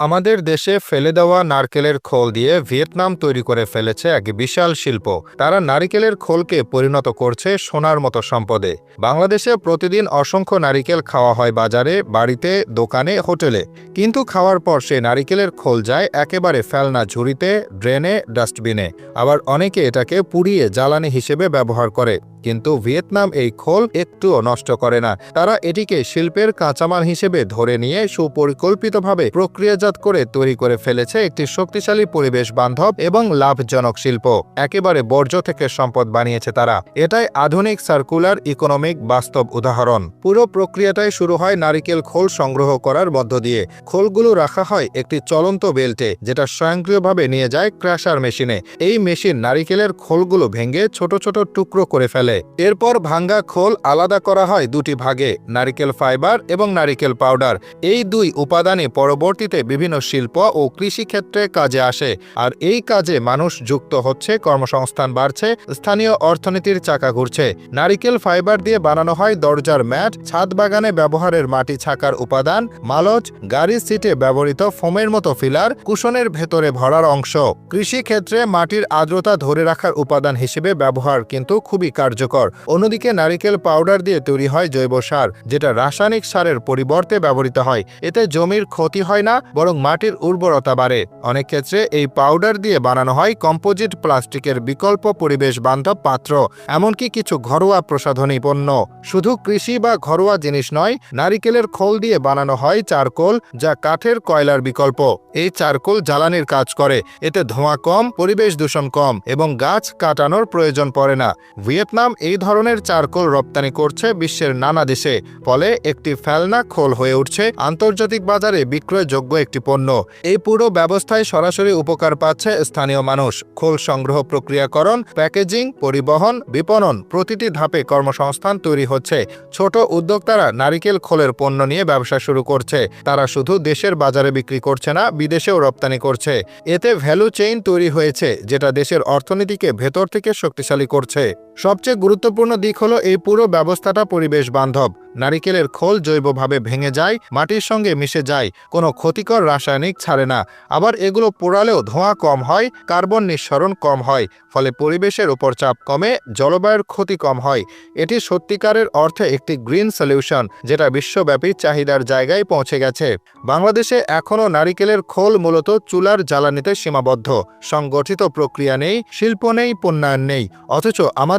আমাদের দেশে ফেলে দেওয়া নারকেলের খোল দিয়ে ভিয়েতনাম তৈরি করে ফেলেছে এক বিশাল শিল্প। তারা নারিকেলের খোলকে পরিণত করছে সোনার মতো সম্পদে। বাংলাদেশে প্রতিদিন অসংখ্য নারিকেল খাওয়া হয় বাজারে, বাড়িতে, দোকানে, হোটেলে। কিন্তু খাওয়ার পর সে নারিকেলের খোল যায় একেবারে ফেলনা ঝুড়িতে, ড্রেনে, ডাস্টবিনে। আবার অনেকে এটাকে পুড়িয়ে জ্বালানি হিসেবে ব্যবহার করে। কিন্তু ভিয়েতনাম এই খোল একটুও নষ্ট করে না। তারা এটিকে শিল্পের কাঁচামাল হিসেবে ধরে নিয়ে সুপরিকল্পিতভাবে প্রক্রিয়াজাত করে তৈরি করে ফেলেছে একটি শক্তিশালী পরিবেশ বান্ধব এবং লাভজনক শিল্প। একেবারে বর্জ্য থেকে সম্পদ বানিয়েছে তারা। এটাই আধুনিক সার্কুলার ইকোনমিক বাস্তব উদাহরণ। পুরো প্রক্রিয়াটাই শুরু হয় নারিকেল খোল সংগ্রহ করার মধ্য দিয়ে। খোলগুলো রাখা হয় একটি চলন্ত বেল্টে, যেটা স্বয়ংক্রিয়ভাবে নিয়ে যায় ক্র্যাশার মেশিনে। এই মেশিন নারিকেলের খোলগুলো ভেঙে ছোট ছোট টুকরো করে ফেলে। এরপর ভাঙ্গা খোল আলাদা করা হয় দুটি ভাগে, নারিকেল ফাইবার এবং নারিকেল পাউডার। এই দুই উপাদানই পরবর্তীতে বিভিন্ন শিল্প ও কৃষিক্ষেত্রে কাজে আসে। আর এই কাজে মানুষ যুক্ত হচ্ছে, কর্মসংস্থান বাড়ছে, স্থানীয় অর্থনীতির চাকা ঘুরছে। নারিকেল ফাইবার দিয়ে বানানো হয় দরজার ম্যাট, ছাদ বাগানে ব্যবহারের মাটি ছাকার উপাদান, মালচ গাড়ির সিটে ব্যবহৃত ফোমের মতো ফিলার, কুশনের ভেতরে ভরার অংশ। কৃষিক্ষেত্রে মাটির আর্দ্রতা ধরে রাখার উপাদান হিসেবে ব্যবহার কিন্তু খুবই কার্যকর। অন্যদিকে নারিকেল পাউডার দিয়ে তৈরি হয় জৈব সার, যেটা রাসায়নিক সারের পরিবর্তে ব্যবহৃত হয়। এতে জমির ক্ষতি হয় না, বরং মাটির উর্বরতা বাড়ে। অনেক ক্ষেত্রে এই পাউডার দিয়ে বানানো হয় কম্পোজিট প্লাস্টিকের বিকল্প পরিবেশ বান্ধব পাত্র, এমনকি কিছু ঘরোয়া প্রসাধনী পণ্য। শুধু কৃষি বা ঘরোয়া জিনিস নয়, নারিকেলের খোল দিয়ে বানানো হয় চারকোল, যা কাঠের কয়লার বিকল্প। এই চারকোল জ্বালানির কাজ করে, এতে ধোঁয়া কম, পরিবেশ দূষণ কম, এবং গাছ কাটানোর প্রয়োজন পড়ে না। ভিয়েতনাম এই ধরনের চারকোল রপ্তানি করছে বিশ্বের নানা দেশে, ফলে একটি ফেলনা খোল হয়ে উঠছে। আন্তর্জাতিক বাজারে বিক্রয়যোগ্য একটি পণ্য এই পুরো ব্যবস্থায় সরাসরি উপকার পাচ্ছে স্থানীয় মানুষ। খোল সংগ্রহ প্রক্রিয়াকরণ, প্যাকেজিং, পরিবহন, বিপণন প্রতিটি ধাপে কর্মসংস্থান তৈরি হচ্ছে। ছোট উদ্যোক্তারা নারিকেল খোলের পণ্য নিয়ে ব্যবসা শুরু করছে। তারা শুধু দেশের বাজারে বিক্রি করছে না, বিদেশেও রপ্তানি করছে। এতে ভ্যালু চেইন তৈরি হয়েছে, যেটা দেশের অর্থনীতিকে ভেতর থেকে শক্তিশালী করছে। সবচেয়ে গুরুত্বপূর্ণ দিক হলো এই পুরো ব্যবস্থাটা পরিবেশ বান্ধব। নারিকেলের খোল জৈবভাবে ভেঙে যায়, মাটির সঙ্গে মিশে যায়, কোনো ক্ষতিকর রাসায়নিক ছাড়ে না। আবার এগুলো পোড়ালেও ধোঁয়া কম হয়, কার্বন নিঃসরণ কম হয়, ফলে পরিবেশের উপর চাপ কমে, জলবায়ুর ক্ষতি কম হয়। এটি সত্যিকারের অর্থে একটি গ্রিন সলিউশন, যেটা বিশ্বব্যাপী চাহিদার জায়গায় পৌঁছে গেছে। বাংলাদেশে এখনও নারিকেলের খোল মূলত চুলার জ্বালানিতে সীমাবদ্ধ। সংগঠিত প্রক্রিয়া নেই, শিল্প নেই, পণ্যায়ন নেই, অথচ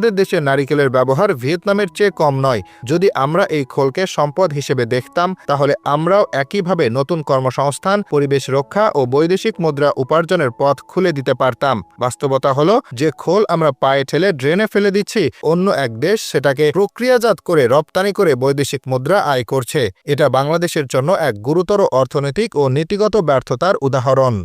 আমাদের দেশে নারিকেলের ব্যবহার ভিয়েতনামের চেয়ে কম নয়। যদি আমরা এই খোলকে সম্পদ হিসেবে দেখতাম, তাহলে আমরাও একইভাবে নতুন কর্মসংস্থান, পরিবেশ রক্ষা ও বৈদেশিক মুদ্রা উপার্জনের পথ খুলে দিতে পারতাম। বাস্তবতা হলো, যে খোল আমরা পায়ে ঠেলে ড্রেনে ফেলে দিচ্ছি, অন্য এক দেশ সেটাকে প্রক্রিয়াজাত করে রপ্তানি করে বৈদেশিক মুদ্রা আয় করছে। এটা বাংলাদেশের জন্য এক গুরুতর অর্থনৈতিক ও নীতিগত ব্যর্থতার উদাহরণ।